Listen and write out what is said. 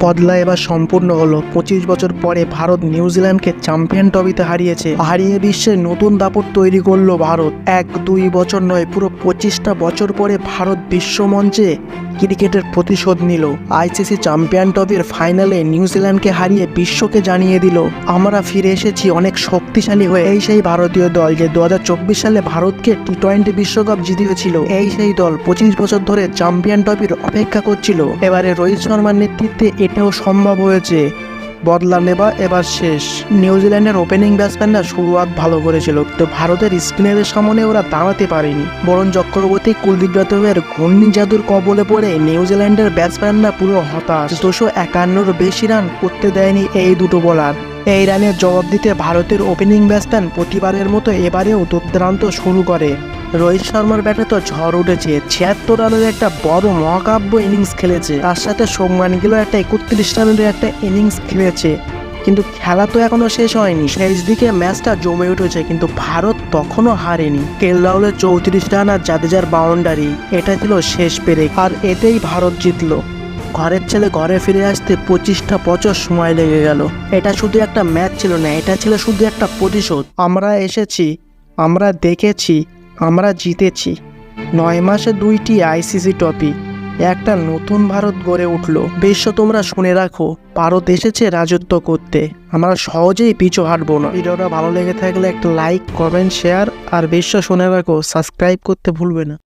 বদলা এবার সম্পূর্ণ হলো। পঁচিশ বছর পরে ভারত নিউজিল্যান্ডকে চ্যাম্পিয়ন ট্রফিতে হারিয়েছে। হারিয়ে বিশ্বে নতুন দাপট তৈরি করল ভারত। এক দুই বছর নয়, পুরো পঁচিশটা বছর পরে ভারত বিশ্বমঞ্চে ক্রিকেটের প্রতিশোধ নিল। আইসিসি চ্যাম্পিয়ন ট্রফির ফাইনালে নিউজিল্যান্ডকে হারিয়ে বিশ্বকে জানিয়ে দিল, আমরা ফিরে এসেছি অনেক শক্তিশালী হয়ে। এই সেই ভারতীয় দল যে দু হাজার চব্বিশ সালে ভারতকে টি টোয়েন্টি বিশ্বকাপ জিতিয়েছিল, এই সেই দল পঁচিশ বছর ধরে চ্যাম্পিয়ন ট্রফির অপেক্ষা করছিল। এবারে রোহিত শর্মার নেতৃত্বে এটাও সম্ভব হয়েছে। বদলা নেবা এবার শেষ। নিউজিল্যান্ডের ওপেনিং ব্যাটসম্যানরা শুরুয়াত ভালো করেছিল তো ভারতের স্পিনারের সামনে ওরা দাঁড়াতে পারেনি। বরং চক্রবর্তী কুলদীপ যাদবের ঘূর্ণি জাদুর কবলে পড়ে নিউজিল্যান্ডের ব্যাটসম্যানরা পুরো হতাশ। দুশো একান্নর বেশি রান করতে দেয়নি এই দুটো বোলার। এই রানের জবাব দিতে ভারতের ওপেনিং ব্যাটসম্যান প্রতিবারের মতো এবারেও দুর্দান্ত শুরু করে। রোহিত শর্মার ব্যাটে তো ঝড় উঠেছে। ছিয়াত্তর রানের একটা বড় মহাকাব্য ইনিংস খেলেছে। তার সাথে সৌমান গিল একটা একত্রিশ রানের একটা ইনিংস খেলেছে। কিন্তু খেলা তো এখনও শেষ হয়নি। শেষ দিকে ম্যাচটা জমে উঠেছে, কিন্তু ভারত তখনও হারেনি। কেল রাহুলের চৌত্রিশ রান আর জাদেজার বাউন্ডারি এটা ছিল শেষ পেরে আর এতেই ভারত জিতলো। ঘরের ছেলে ঘরে ফিরে আসতে পঁচিশটা বছর সময় লেগে গেল। এটা শুধু একটা ম্যাচ ছিল না, এটা ছিল শুধু একটা প্রতিশোধ। আমরা এসেছি, আমরা দেখেছি আমরা জিতেছি। নয় মাসে দুইটি আইসিসি ট্রফি, একটা নতুন ভারত গড়ে উঠল। বিশ্ব তোমরা শুনে রাখো, ভারত এসেছে রাজত্ব করতে। আমরা সহজেই পিছু হাঁটবো না। ভিডিওটা ভালো লেগে থাকলে একটা লাইক কমেন্ট শেয়ার আর বিশ্ব শুনে রাখো সাবস্ক্রাইব করতে ভুলবে না।